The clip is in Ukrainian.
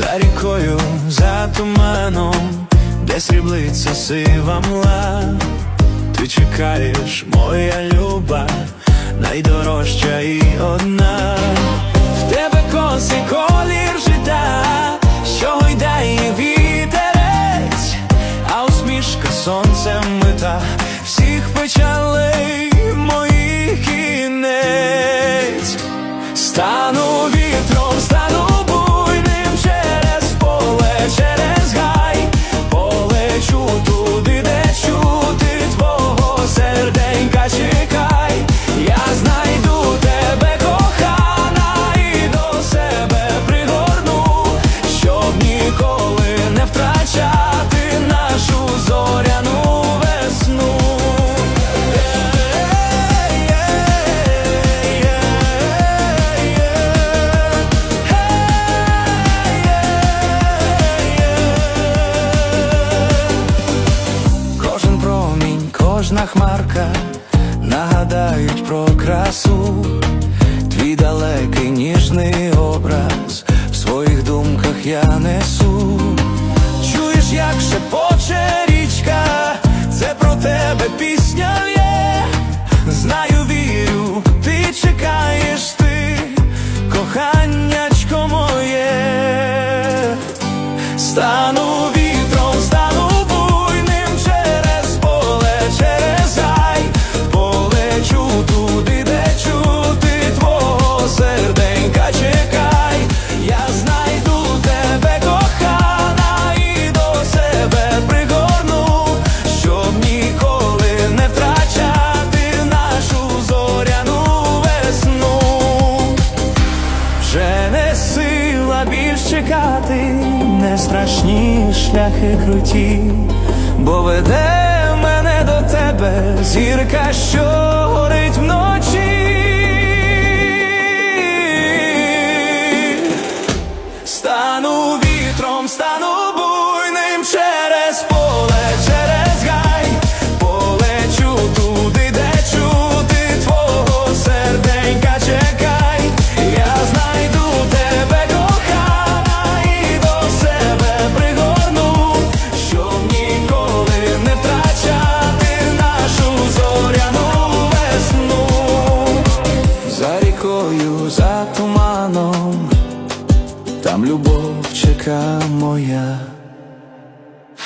за рікою, за туманом, де сріблиться сива мла. Ти чекаєш, моя люба, найдорожча і одна. В тебе коси колір життя, красу, твій далекий ніжний образ в своїх думках я несу. Чуєш, як шепоче річка, це про тебе пісня чекати, не страшні шляхи круті, бо веде мене до тебе зірка, що горить вночі. Стану вітром, стану там любов чека моя.